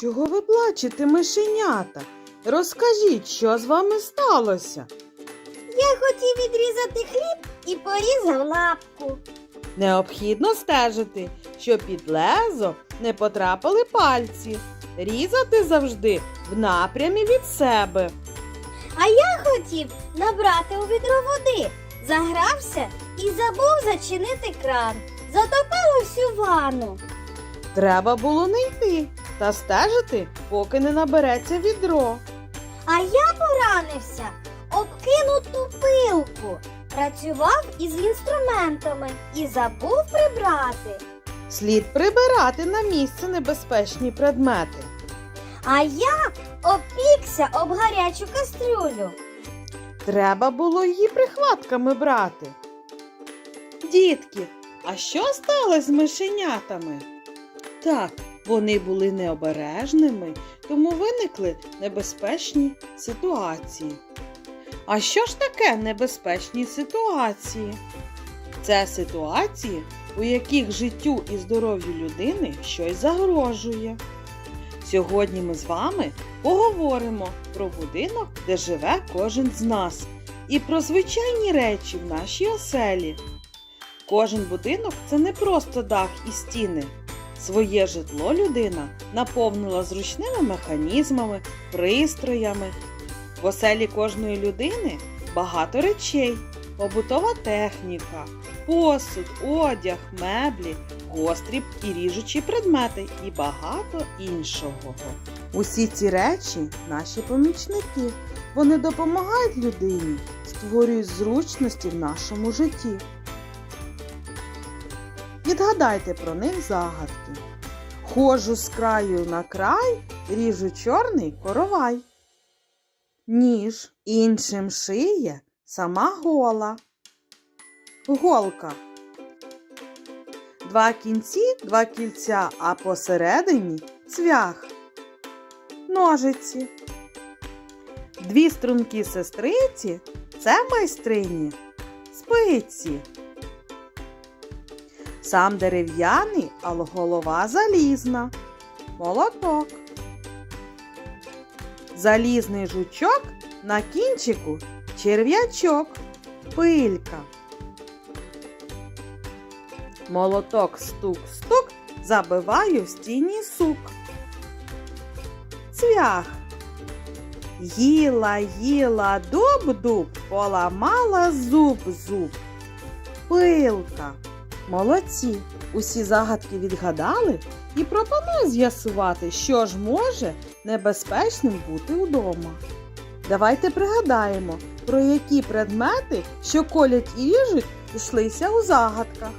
Чого ви плачете, мишенята? Розкажіть, що з вами сталося? Я хотів відрізати хліб і порізав лапку. Необхідно стежити, щоб під лезо не потрапили пальці. Різати завжди в напрямі від себе. А я хотів набрати у відро води, загрався і забув зачинити кран. Затопило всю ванну. Треба було не йти та стежити, поки не набереться відро. А я поранився об кинуту пилку. Працював із інструментами і забув прибрати. Слід прибирати на місце небезпечні предмети. А я опікся об гарячу кастрюлю. Треба було її прихватками брати. Дітки, а що сталося з мишенятами? Так, вони були необережними, тому виникли небезпечні ситуації. А що ж таке небезпечні ситуації? Це ситуації, у яких життю і здоров'ю людини щось загрожує. Сьогодні ми з вами поговоримо про будинок, де живе кожен з нас, і про звичайні речі в нашій оселі. Кожен будинок це не просто дах і стіни. Своє житло людина наповнила зручними механізмами, пристроями. В оселі кожної людини багато речей, побутова техніка, посуд, одяг, меблі, гострі і ріжучі предмети і багато іншого. Усі ці речі наші помічники. Вони допомагають людині, створюють зручності в нашому житті. Відгадайте про них загадки. Ходжу з краю на край, ріжу чорний коровай. Ніж іншим шиє сама гола. Голка. Два кінці, два кільця, а посередині цвях. Ножиці. Дві струнки сестриці це майстрині. Спиці. Сам дерев'яний, але голова залізна. Молоток. Залізний жучок на кінчику черв'ячок. Пилька. Молоток стук-стук забиваю в стіні сук. Цвях. Їла, їла дуб-дуб, поламала зуб-зуб. Пилка. Молодці. Усі загадки відгадали і пропоную з'ясувати, що ж може небезпечним бути вдома. Давайте пригадаємо, про які предмети, що колять і ріжуть, йшлися у загадках.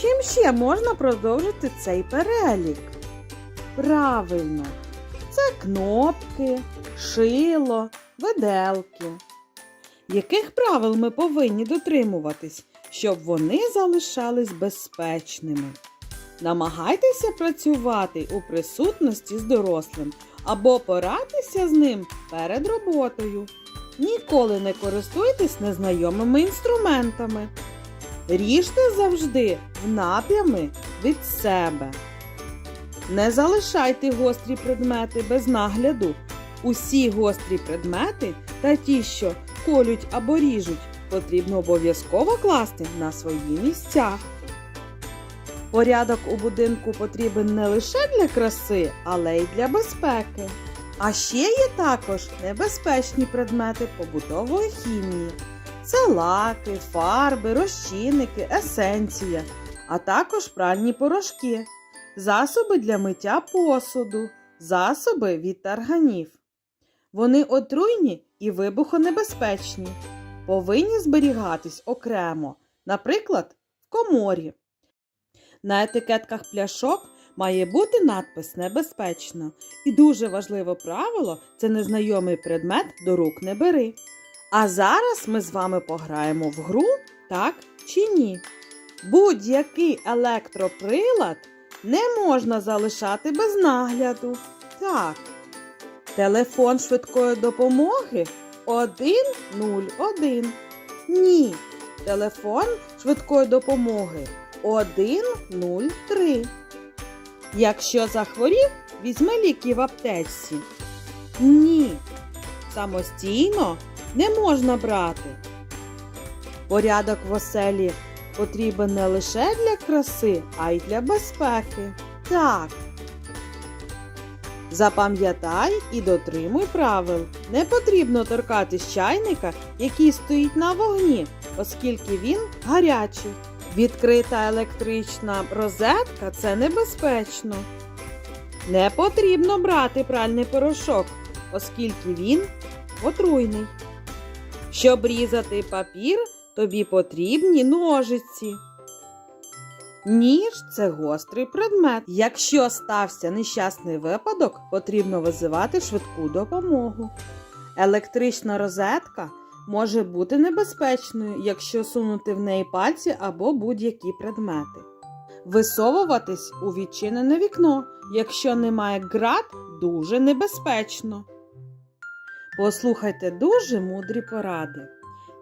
Чим ще можна продовжити цей перелік? Правильно, це кнопки, шило, виделки. Яких правил ми повинні дотримуватись, щоб вони залишались безпечними? Намагайтеся працювати у присутності з дорослим або поратися з ним перед роботою. Ніколи не користуйтесь незнайомими інструментами. Ріжте завжди в напрями від себе. Не залишайте гострі предмети без нагляду. Усі гострі предмети та ті, що колють або ріжуть, потрібно обов'язково класти на свої місця. Порядок у будинку потрібен не лише для краси, але й для безпеки. А ще є також небезпечні предмети побутової хімії. Це лаки, фарби, розчинники, есенція, а також пральні порошки, засоби для миття посуду, засоби від тарганів. Вони отруйні і вибухонебезпечні, повинні зберігатись окремо, наприклад, в коморі. На етикетках пляшок має бути надпис небезпечно. І дуже важливе правило це незнайомий предмет до рук не бери. А зараз ми з вами пограємо в гру так чи ні. Будь-який електроприлад не можна залишати без нагляду. Так. Телефон швидкої допомоги 101. Ні. Телефон швидкої допомоги 103. Якщо захворів, візьми ліки в аптечці. Ні. Самостійно не можна брати. Порядок в оселі потрібен не лише для краси, а й для безпеки. Так. Запам'ятай і дотримуй правил. Не потрібно торкатись чайника, який стоїть на вогні, оскільки він гарячий. Відкрита електрична розетка це небезпечно. Не потрібно брати пральний порошок, оскільки він отруйний. Щоб різати папір, тобі потрібні ножиці. Ніж це гострий предмет. Якщо стався нещасний випадок, потрібно визивати швидку допомогу. Електрична розетка може бути небезпечною, якщо сунути в неї пальці або будь-які предмети. Висовуватись у відчинене вікно, якщо немає град, дуже небезпечно. Послухайте дуже мудрі поради.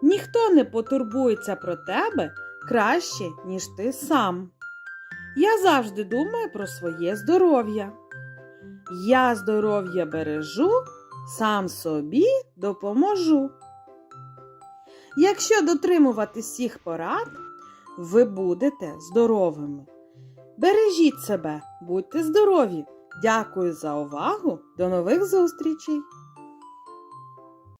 Ніхто не потурбується про тебе краще, ніж ти сам. Я завжди думаю про своє здоров'я. Я здоров'я бережу, сам собі допоможу. Якщо дотримуватись всіх порад, ви будете здоровими. Бережіть себе, будьте здорові. Дякую за увагу. До нових зустрічей!